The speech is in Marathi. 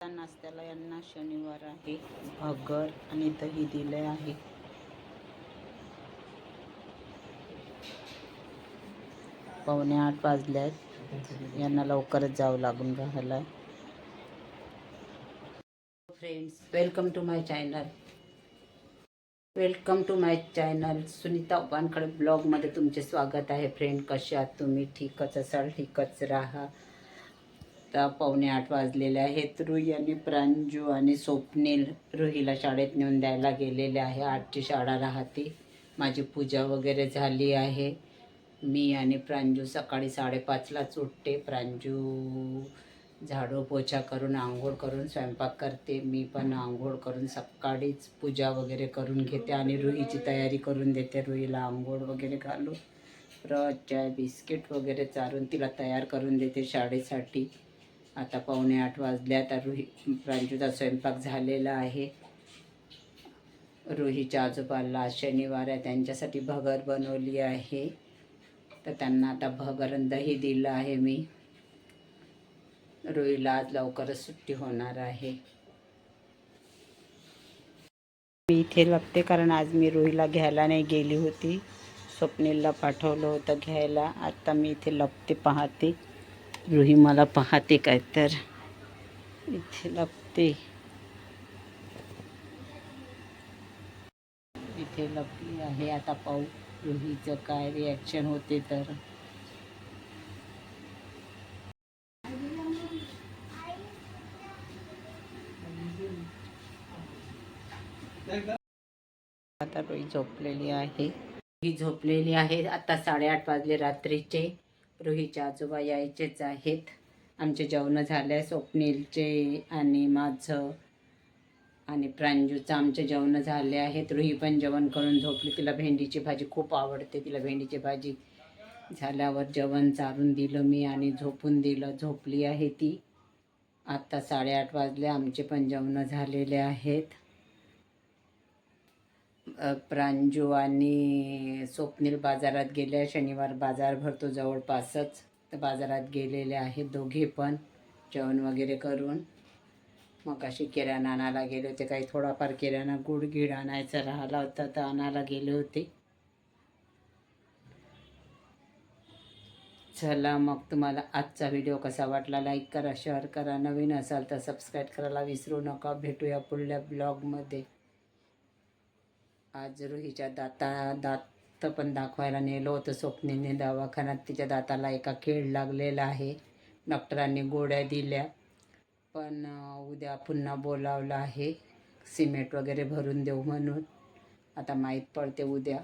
नाश्त्याला यांना शनिवार आहे. भगर आणि दही दिले आहे. पावणे आठ वाजले आहेत यांना लवकरच जावं लागून राहिलं friends welcome to my channel welcome to my channel Sunita उपानकडे ब्लॉगमध्ये तुमचे स्वागत आहे. फ्रेंड कसे आहात तुम्ही? ठीकच असाल? ठीकच राहा. आता पावणे आठ वाजलेले आहेत. रुई आणि प्रांजू आणि स्वप्नील रुहीला शाळेत नेऊन द्यायला गेलेले आहे. आठची शाळा राहते. माझी पूजा वगैरे झाली आहे. मी आणि प्रांजू सकाळी साडेपाचलाच उठते प्रांजू झाडू पोछा करून आंघोळ करून स्वयंपाक करते. मी पण आंघोळ करून सकाळीच पूजा वगैरे करून घेते आणि रुईची तयारी करून देते. रुईला आंघोळ वगैरे घालून रस चाय बिस्किट वगैरे चारून तिला तयार करून देते शाळेसाठी. आता पावणे आठ वाजले आता रुही प्रांजूचा स्वयंपाक झालेला आहे. रुहीच्या आजोबाला शनिवार आहे. त्यांच्यासाठी भगर बनवली आहे. तर त्यांना आता भगर दही दिलं आहे मी. रुईला आज लवकरच सुट्टी होणार आहे. मी इथे लपते कारण आज मी रुईला घ्यायला नाही गेली होती. स्वप्नीलला पाठवलं होतं घ्यायला. आता मी इथे लपते पाहते. रुही मला पाहते काय तर. इथे लपते. इथे लपली आहे आता पाहू रुहीचं काय रिॲक्शन होते तर. आता रुई झोपलेली आहे. ही झोपलेली आहे. आता साडेआठ वाजले रात्रीचे. रोहीच्या आजोबा यायचेच आहेत. आमचे जेवणं झाले स्वप्नीलचे आणि माझं आणि प्रांजूचं आमचे जेवणं झाले आहेत. रुही पण जेवण करून झोपली. तिला भेंडीची भाजी खूप आवडते. तिला भेंडीची भाजी झाल्यावर जेवण चारून दिलं मी आणि झोपून दिलं. झोपली आहे ती. आत्ता साडेआठ वाजले. आमचे पण जेवणं झालेले आहेत. प्रांजू आणि स्वप्नील बाजारात गेल्या. शनिवार बाजार भरतो जवळपासच. तर बाजारात गेलेले आहेत दोघे पण जेवण वगैरे करून. मग अशी किराणा आणायला गेले होते. काही थोडाफार किराणा गुड गिड आणायचा राहिला होता तर आणायला गेले होते. चला मग तुम्हाला आजचा व्हिडिओ कसा वाटला? लाईक करा शेअर करा. नवीन असाल तर सबस्क्राईब करायला विसरू नका. भेटूया पुढल्या ब्लॉगमध्ये. आज रुहीच्या दाता दात पण दाखवायला नेलं होतं स्वप्नीने दवाखान्यात. तिच्या दाताला एका खेळ लागलेला आहे. डॉक्टरांनी गोळ्या दिल्या. पण उद्या पुन्हा बोलावलं आहे. सिमेंट वगैरे भरून देऊ म्हणून. आता माहीत पडते उद्या.